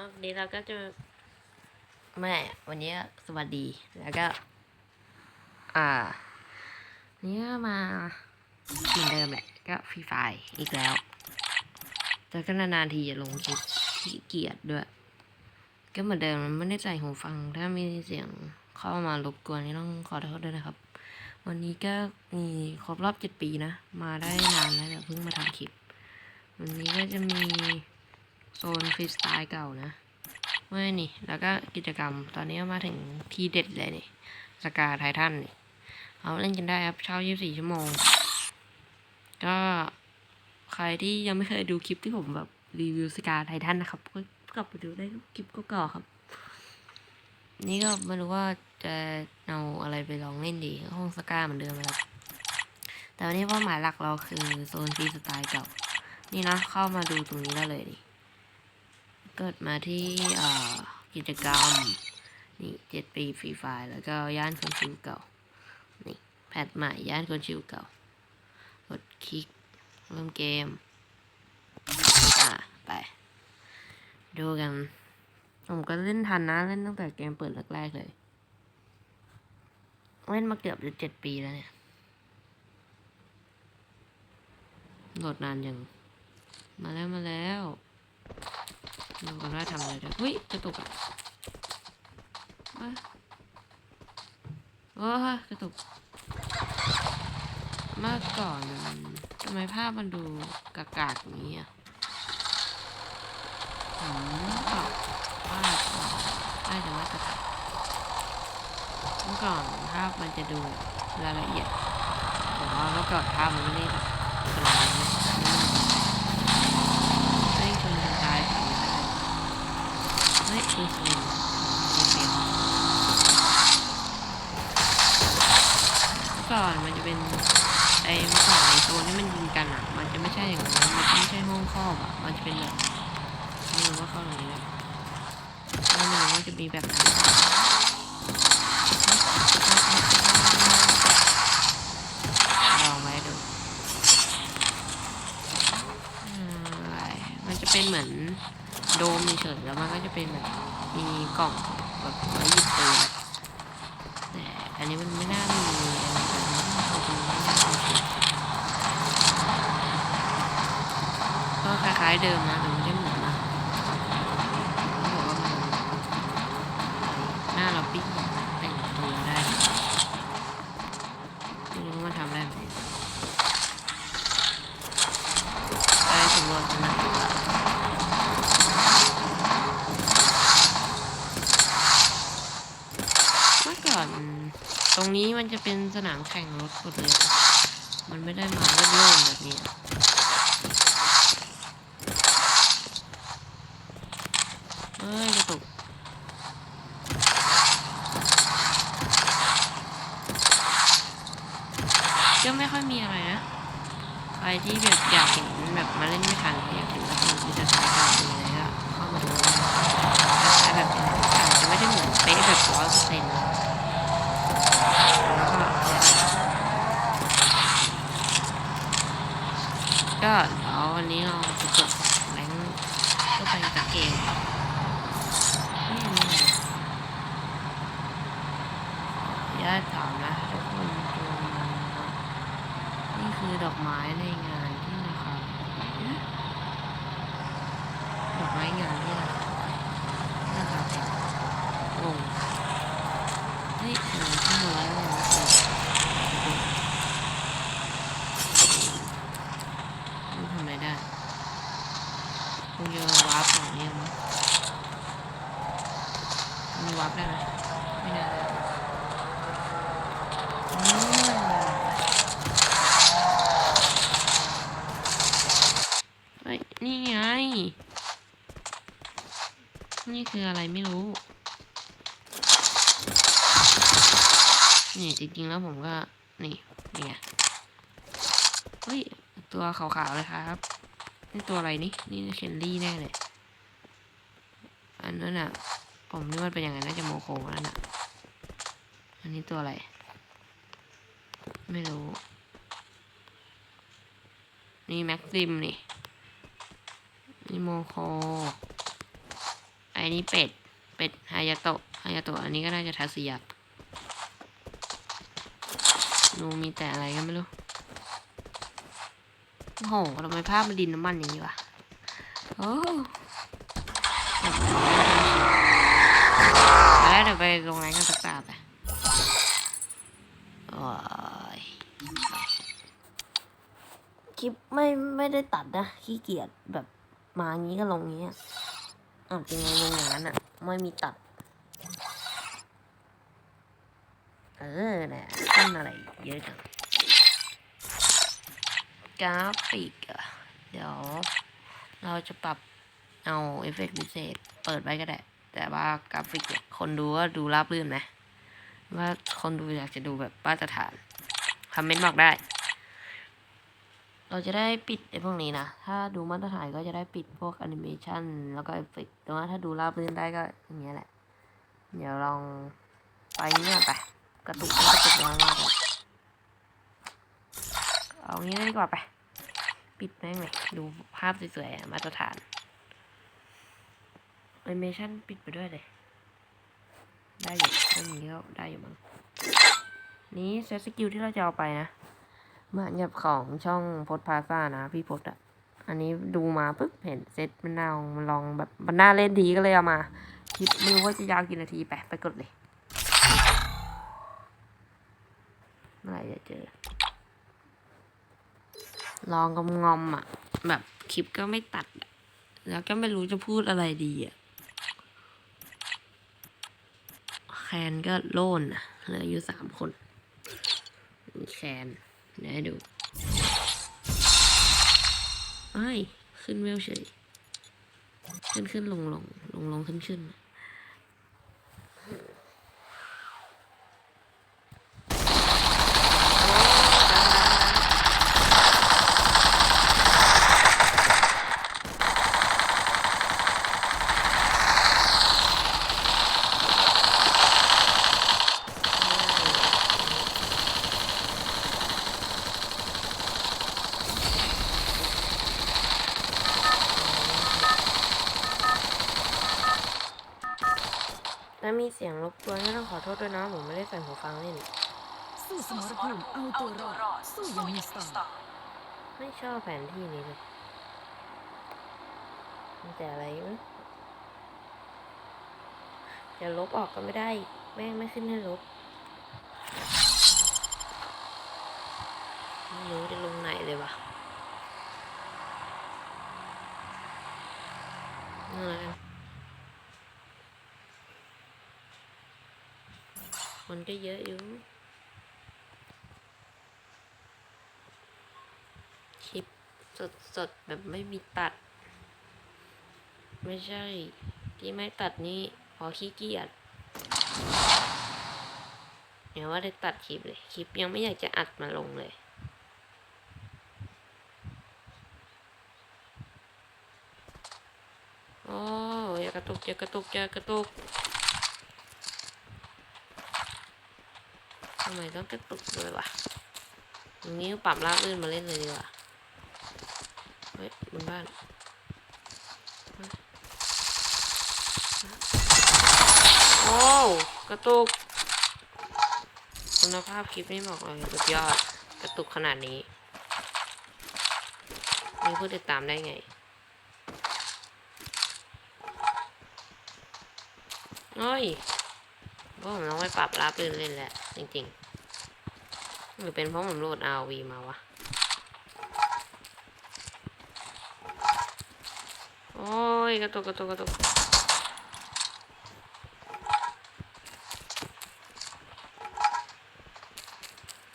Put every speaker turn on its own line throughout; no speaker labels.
วันนี้เราก็จะแม่วันนี้สวัสดีแล้วก็ อ่านี่ก็มาเหมือนเดิมแหละก็ฟรีไฟอีกแล้วแต่ก็นานๆทีจะลงคลิปขี้เกียจด้วย ก็เหมือนเดิมมันไม่ได้ใส่หูฟัง ถ้ามีเสียงเข้ามารบกวนนี่ต้องขอโทษด้วยนะครับ วันนี้ก็มีครบรอบเจ็ดปีนะ มาได้นานแล้วแต่เพิ่งมาทำคลิป วันนี้ก็จะมี โซนฟรีสไตล์เก่านะเมื่อนี่ แล้วก็กิจกรรมตอนนี้มาถึงที่เด็ดเลยนี่สกาไททันนี่เอาเล่นกันได้ครับเช่า24 ชั่วโมง ก็ใครที่ยังไม่เคยดูคลิปที่ผมแบบรีวิวสกาไททันนะครับ ก็กลับไปดูได้คลิปก็ก่าๆครับ นี่ก็ไม่รู้ว่าจะเอาอะไรไปลองเล่นดีห้องสกาเหมือนเดิมนะครับ แต่วันนี้เป้าหมายหลักเราคือโซนฟรีสไตล์เก่า นี่นะเข้ามาดูตรงนี้ได้เลยดิเกิดมาที่กิจกรรม นี่เจ็ดปีฟรีไฟล์แล้วก็ย่านคนชิวเก่า นี่แพทใหม่ย่านคนชิวเก่า กดคลิกเริ่มเกม อ่าไป ดูกัน ผมก็เล่นทันนะ เล่นตั้งแต่เกมเปิดแรกๆเลย เล่นมาเกือบจะเจ็ดปีแล้วเนี่ยโหลดนานยัง มาแล้วมาแล้ว ดูกันว่าทำอะไรได้เฮ้ยกระตุกอะว้าโอ้กระตุกเมื่อก่อนมันทำไมภาพมันดูกากากๆอย่างนี้อะผมปรับภาได้แต่ว่าจะตุกเมื่อก่อนภาพมันจะดูรายละเอียดแต่ว่าเมื่อก่อนภาพมันไม่ได้แบบขนาดนี้ให้คนจะตายทำได้เฮ้ยคือสลิมไม่เปลี่ยนเมื่อก่อนมันจะเป็นไอ้เมื่อก่อนไอ้โซนที่มันยิงกันอะ มันจะไม่ใช่อย่างนั้นมันจะไม่ใช่ห้องครอบอะ มันจะเป็นแบบไม่รู้ว่าเข้าตรงนี้เลยไม่รู้ว่าจะมีแบบนั้นลองไว้ดูมันจะเป็นเหมือนโดมเฉยแล้วมันก็จะเป็นแบบมีกล่องแบบไว้หยิบปืนแต่อันนี้มันไม่น่ามีอะไรแบบนี้เอาตรงนี้ไม่น่ามีก็คล้ายเดิมนะแต่ไม่ได้เหมือนนะเขาบอกว่ามันหน้าเราปิ๊กแต่งตัวได้ไม่รู้ว่ามันทำได้ไหมไปสำรวจกันนะเมื่อก่อนตรงนี้มันจะเป็นสนามแข่งรถหมดเลย มันไม่ได้มาโล่งๆแบบนี้ เอ้ยกระตุกก็ไม่ค่อยมีอะไรนะ ใครที่แบบอยากเห็นแบบมาเล่นไม่ทันอยากเห็นว่ามันจะสายเก่าเป็นยังไงก็เข้ามาดูนะแต่แบบอาจจะไม่ได้เหมือนเป๊ะแบบร้อยเปอร์เซ็นต์ก็เดี๋ยววันนี้เราจะจบแรงก็ไปจากเกมนี่นี่อย่าตถามนะทุกคนดูมันนะนี่คื อกไม้ในงานที่นะครับดอกไม้งานที่นะครับนะครับงงเฮ้ยเออขึ้นมาแล้วนะเออมันทำอะไรได้คงจะวาร์ปอย่างนี้มั้งมันวาร์ปได้ไหมไม่ได้เลยอืมเฮ้ยนี่ไง นี่คืออะไรไม่รู้ นี่จริงๆแล้วผมก็ นี่นี่ไงเฮ้ย ตัวขาวๆเลยครับ นี่ตัวอะไรนี่ นี่เชนลี่แน่เลย อันนั้นอะ ผมนึกว่าเป็นอย่างนั้นน่าจะโมโคนั่นอะ อันนี้ตัวอะไร ไม่รู้ นี่แม็กซิมนี่นี่โมโค ออันนี้เป็ด เป็ดฮายาโตะฮายาโตะอันนี้ก็น่าจะทัศยะนูมีแต่อะไรกันไม่รู้ โอ้โหทำไมภาพมันดินน้ำมันอย่างนี้วะ โอ้แล้วเดี๋ยวไปลงแรงกันสักตาไปโอ้ยคลิปไม่ไม่ได้ตัดนะขี้เกียจแบบมางี้ก็ลงงี้ อะจริงงงอย่างนั้นอะ ไม่มีตัด เออเนี่ยขึ้นอะไรเยอะจังกราฟิกอะเดี๋ยว เราจะปรับเอาเอฟเฟกต์พิเศษ เปิดไว้ก็ได้ แต่ว่ากราฟิกคนดูก็ดูราบรื่นไหมว่าคนดูอยากจะดูแบบมาตรฐาน คอมเมนต์บอกได้ เราจะได้ปิดไอ้พวกนี้นะ ถ้าดูมาตรฐานก็จะได้ปิดพวกแอนิเมชันแล้วก็เอฟเฟกต์แต่ว่าถ้าดูราบรื่นได้ก็อย่างเงี้ยแหละ เดี๋ยวลองไปเนี่ยไป กระตุกกระตุกมากเลยเอางี้ดีกว่าไป ปิดแม่งเลยดูภาพสวยๆมาตรฐานแอนิเมชันปิดไปด้วยเลย ได้อยู่ถ้าอย่างนี้ก็ได้อยู่มั้ง นี้เซตสกิลที่เราจะเอาไปนะ มือนกับของช่องพดพาซ่านะพี่พดอะอันนี้ดูมาปุ๊บเห็นเซตมันน่าลองมันลองแบบมันน่าเล่นดีก็เลยเอามา คลิปไม่รู้ว่าจะยาวกี่นาทีไปไปกดเลยเมื่อไหร่จะเจอ ลองกำงอมอะ แบบคลิปก็ไม่ตัด แล้วก็ไม่รู้จะพูดอะไรดีอะ แคนก็โล่นอะเหลืออยู่สามคน มีแคน เดี๋ยวดูไอ้ขึ้นเวลเฉยขึ้นขึ้นลงลงลงลงขึ้นขึ้น ถ้ามีเสียงรบกวนก็ต้อง ขอโทษด้วยนะผมไม่ได้ใส่หูฟังเล่น
สู้สมรภูมิเอาตัวรอดสู้อยังมีสไตล์
ไม่ชอบแผนที่นี้เลยมีแต่อะไรวะจะลบออกก็ไม่ได้ แม่งไม่ขึ้นให้ลบไม่รู้จะลงไหนเลยวะนั่นแหละกัน คนก็เยอะอยู่คลิปสดสดๆ แบบไม่มีตัด ไม่ใช่ ที่ไม่ตัดนี่พอขี้เกียจเดี๋ยวว่าได้ตัดคลิปเลย คลิปยังไม่อยากจะอัดมาลงเลยโอ้ยอย่ากระตุกอย่ากระตุกอย่ากระตุกำไมต้องกระตุกด้วยวะตรงนี้ปรับลาบลื่นมาเล่นเลยดีกว่า เฮ้ยบนบ้านโอ้วกระตุก คุณภาพคลิปนี่บอกเลยสุดยอด กระตุกขนาดนี้ มีผู้ติดตามได้ไงเฮ้ยว่าผมต้องไปปรับรับลื่นเล่นแหละ จริงๆ หรือเป็นเพราะผมโหลด RV มาวะ โอ้ย กระตุกกระตุกกระตุก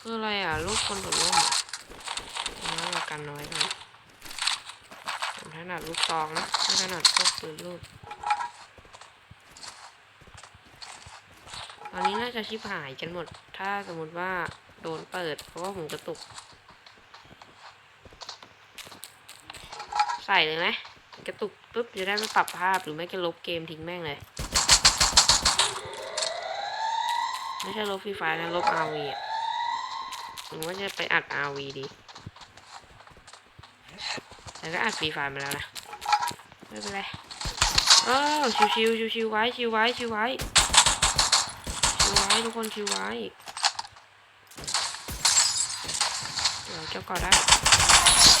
คืออะไรอะ ลูกคนโดดร่มอะเอากันน้อยก่อนผมถนัดลูกซองนะไม่ถนัดพวกปืนลูก ต อนนี้น่าจะชิบหายกันหมด ถ้าสมมติว่าโดนเปิด เพราะว่าผมกระตุก ใส่เลยไหมกระตุกปุ๊บจะได้ไม่ปรับภาพหรือไม่ก็ลบเกมทิ้งแม่งเลย ไม่ใช่ลบฟรีไฟนะลบ RV อะผมว่าจะไปอัด RV ดี แต่ก็อัดฟรีไฟมาแล้วนะ ไม่เป็นไรเออชิวชิวชิวชิวๆไว้ชิวไว้ชิวไว้ วไว้ทุกคนชิวไว้เดี๋ยวเจ้าก่อนได้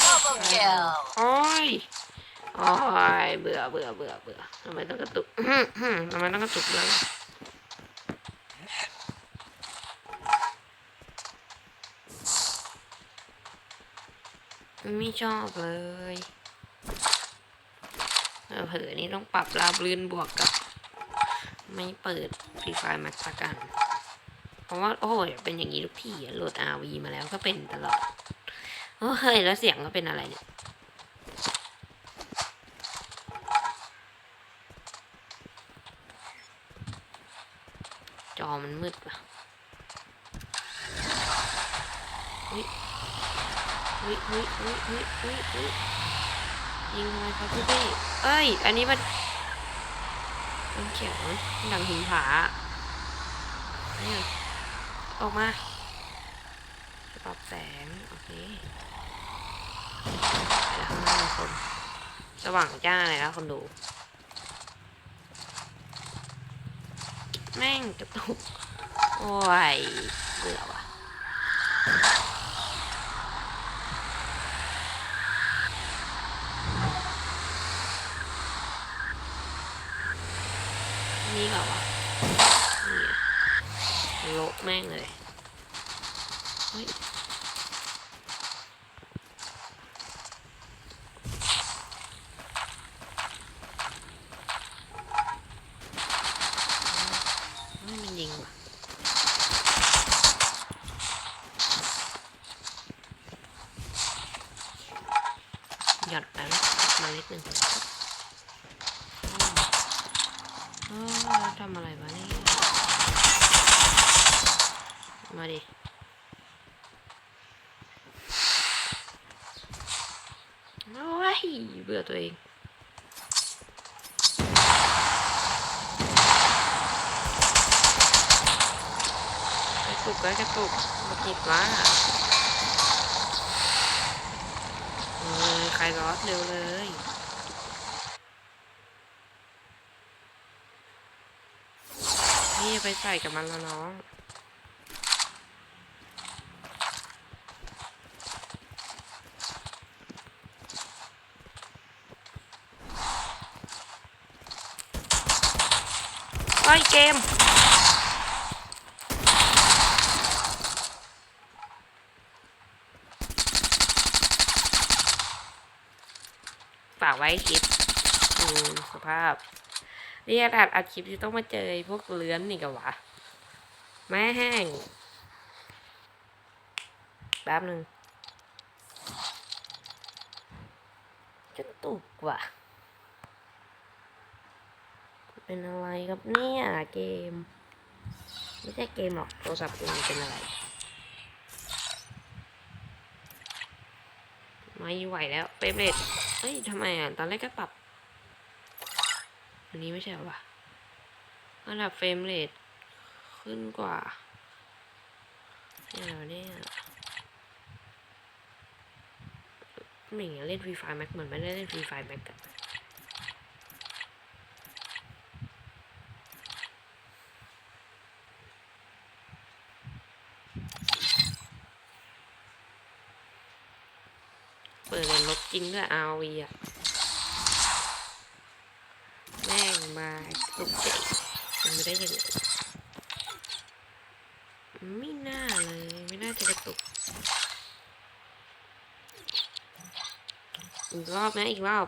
Double kill.
โอ้ยโอ้ยเบื่อเบื่อเบื่อเบื่อทำไมต้องกระตุกทำไมต้องกระตุกด้วยไม่ชอบเลยเออเผลอนี่ต้องปรับราบรื่นบวกกับ ไม่เปิดฟรีไฟล์มาสักกัน เพราะว่าโอ้ยเป็นอย่างนี้ทุกทีอะโหลด RV มาแล้วก็เป็นตลอดโอ้ยแล้วเสียงก็เป็นอะไรเนี่ยจอมันมืดว่ะเฮ้ยเฮ้ยเฮ้ยเฮ้ยเฮ้ยเฮ้ยเฮ้ยยิงทำไมครับพี่เป้เอ้ย อันนี้มันน้ำเขียวดังหินผาเนี่ย ออกมาปรับแสง โอเคแล้วข้างหน้าคน สว่างจ้าเลยแล้วคนดู แม่งกระตุก โอ้ยเบื่อว่ะนี่เหรอวะ แม่งเลย เฮ้ย ไม่มันยิงว่ะ หยอดไปแล้วมานิดหนึ่งโอ้แล้วทำอะไรวะเนี่ยมาดิ โอ้ย เบื่อตัวเอง กระตุกกระตุกมาจิบว่าเออใครรอดเร็วเลยนี่ไปใส่กับมันแล้วน้อง ไอ้ยเกม ฝากไว้คลิปดูสภาพเรียกอัดอัดคลิปที่ต้องมาเจอพวกเลื้อนนี่กันวะ แม่แห้งแป๊บหนึ่งจะตุกว่ะ เป็นอะไรครับเนี่ยเกม ไม่ใช่เกมหรอกโทรศัพท์กูเป็นอะไร ไม่ไหวแล้วเฟรมเรทเอ้ยทำไมอะ ตอนแรกก็ปรับ อันนี้ไม่ใช่หรอวะอันดับเฟรมเรทขึ้นกว่าเนี่ยเหรอเนี่ยไม่อย่งเล่นฟรีไฟแม็กเหมือนไม่ได้เล่นฟรีไฟแม็กอะเปิด เลยลบจริงด้วย RV อะ แม่งมาตุกเด็กมันไม่ได้ยังไงไม่น่าเลย ไม่น่าจะกระตุก อีกรอบนะอีกรอบ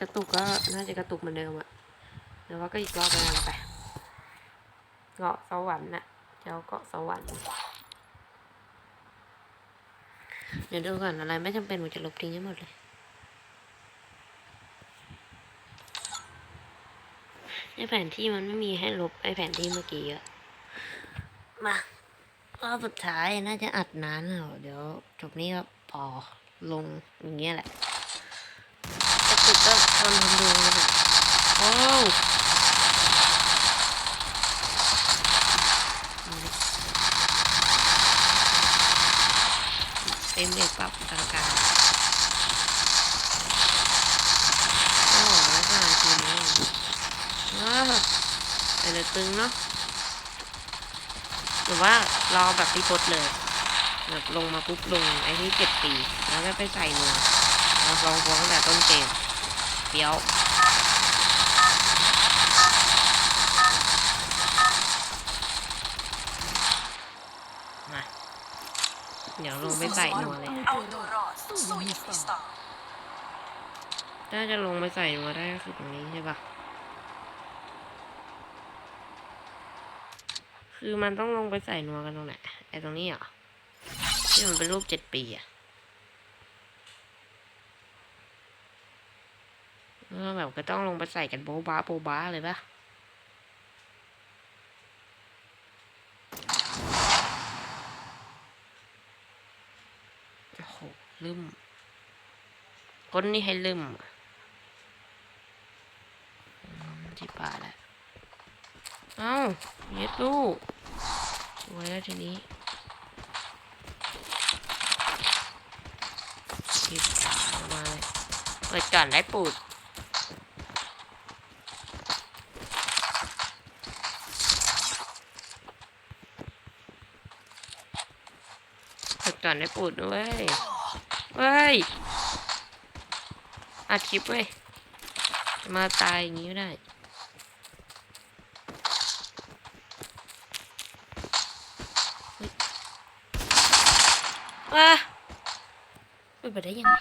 กระตุกก็น่าจะกระตุกเหมือนเดิมอะแต่ว่าก็อีกรอบไปกันไปเกาะสวรรค์น่ะเจ้าเกาะสวรรค์ เดี๋ยวดูก่อนอะไรไม่จำเป็นผมจะลบทิ้งให้หมดเลย ในแผนที่มันไม่มีให้ลบไอแผนที่เมื่อกี้อะ มารอบสุดท้ายน่าจะอัดนานแล้วเดี๋ยวจบนี้ก็พอลงอย่างเงี้ยแหละกระตุกก็ทนทนดูกันอะโอ้วเต็มเด็ก ปรับกลางๆโอ้ยขนาดแต่เลยตึงเนาะหรือว่ารอแบบพี่พดเลยแบบลงมาปุ๊บลงไอ้ที่เจ็ดปีแล้วก็ไปใส่มือเราลองพวงตั้งแต่ต้นเกมเปียว มา เดี๋ยวลงไปใส่นัว เอา
ตัวรอดสู้อย่างมีสไตล์
ถ้าจะลงไปใส่นัวได้ก็คือตรงนี้ใช่ปะคือมันต้องลงไปใส่นัวกันตรงไหนไอ้ตรงนี้เหรอที่มันเป็นรูปเจ็ดปีอะแล้วแบบก็ต้องลงไปใส่กันโบ๊ะบ้าโบ๊ะบ้าเลยปะโอ้โห ลืมคนนี่ให้ลืมที่ป่าแหละเอ้าเย็ดลูกสวยแล้วทีนี้คิดออกมาเลยเปิดก่อนได้ปูดเปิดก่อนได้ปูดด้วย เว้ยอัดคลิปเว้ยมาตายอย่างนี้ได้ว้าเป็นไปได้ยังไง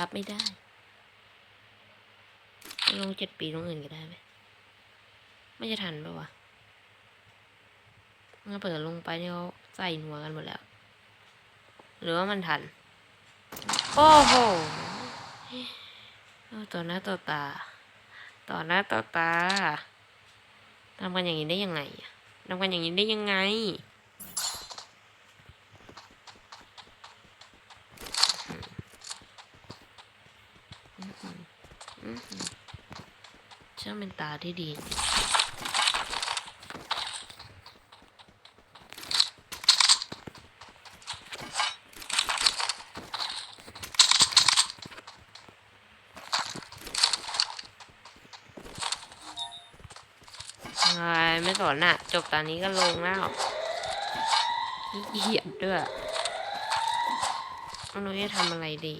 รับไม่ได้ ลงเจ็ดปีลงอื่นก็ได้ไหมไม่จะทันปะวะงั้นเปิดลงไปเนี่ยเขาใส่หัวกันหมดแล้ว หรือว่ามันทัน โอ้โหเอาต่อหน้าต่อตา ต่อหน้าต่อตาทำกันอย่างนี้ได้ยังไงอะทำกันอย่างนี้ได้ยังไง ช่างเป็นตาที่ดีจริงใช่ไม่ สนอะจบตอนนี้ก็ลงแล้วขี้เกียจด้วยไม่รู้จะทำอะไรดี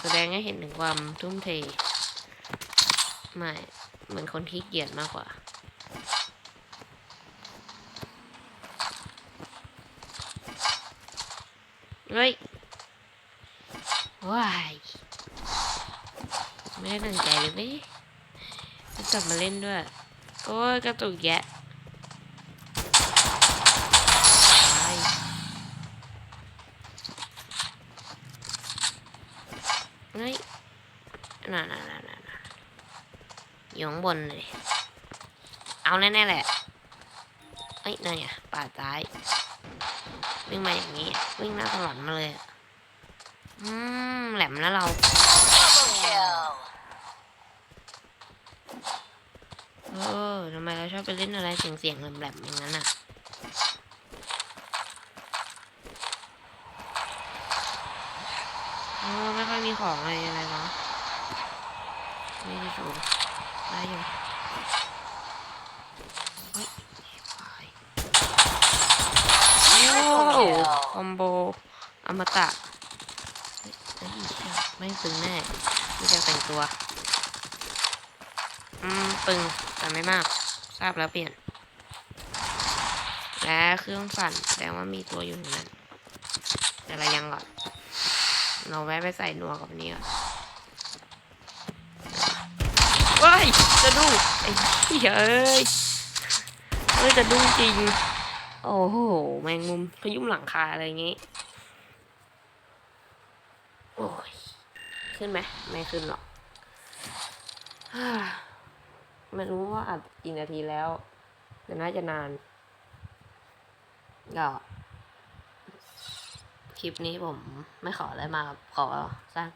แสดงให้เห็นถึงความทุ่มเท ไม่ เหมือนคนขี้เกียจมากกว่าเฮ้ยว้าย ไม่ได้ตั้งใจเลยไหม จะกลับมาเล่นด้วย โอ้ยกระตุกแยะว้ายเฮ้ยน่าน่าน่าน่าน่าอยู่ข้างบนเลย เอาแน่ๆแหละเอ้ยนั่นไงป่าซ้าย วิ่งมาอย่างนี้ วิ่งหน้าถลอนมาเลย อืม แหลมแล้วเรา
kill
เออทำไมเราชอบไปเล่นอะไรเสียงๆแหลมๆอย่างนั้นอะเออไม่ค่อยมีของอะไรอะไรเนาะไม่ได้ดูได้อยู่เฮ้ยไปโอ้คอมโบ อมตะ ไม่ตึงแน่ไม่จะแต่งตัว อืม ปึง แต่ไม่มาก ทราบแล้วเปลี่ยน และเครื่องสั่นแสดงว่ามีตัวอยู่ในนั้น แต่เรายังก่อน เราแวะไปใส่นัวกับนี้ก่อนว้ายจะดูไอ้เหี้ยเอ้ยจะดูจริง โอ้โห แมงมุมขยุ่มหลังคาอะไรอย่างงี้โอ้ย ขึ้นไหมไม่ขึ้นหรอก ไม่รู้ว่าอัดกี่นาทีแล้วแต่น่าจะนานก็คลิปนี้ผมไม่ขออะไรมาครับขอสัก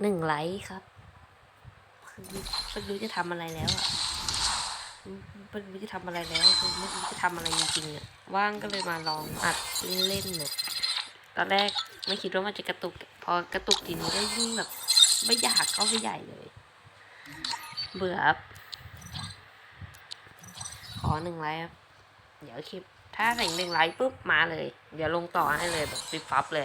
หนึ่งไลค์ครับคือไม่รู้จะทำอะไรแล้วอะไม่รู้จะทำอะไรแล้วคือไม่รู้จะทำอะไรจริงๆอะว่างก็เลยมาลองอัดเล่นๆเนี่ยตอนแรกไม่คิดว่ามันจะกระตุก พอกระตุกทีนี้ก็ยิ่งแบบไม่อยากเข้าไปใหญ่เลย เบื่อครับ อหนึ่งไลค์ครับ เดี๋ยวคลิป ถ้าถึงหนึ่งไลค์ปุ๊บมาเลย เดี๋ยวลงต่อให้เลยแบบฟิบฟับเลย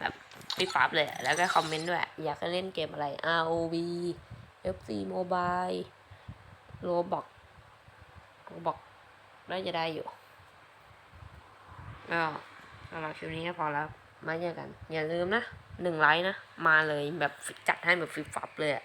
แบบฟิบฟับเลย แล้วก็คอมเมนต์ด้วย อยากเล่นเกมอะไร ROV FC Mobile Roblox Roblox น่าจะได้อยู่ก็สำหรับคลิปนี้ก็พอแล้วมาเจอกัน อย่าลืมนะหนึ่งไลค์นะ มาเลยแบบจัดให้แบบฟิบฟับเลยอะ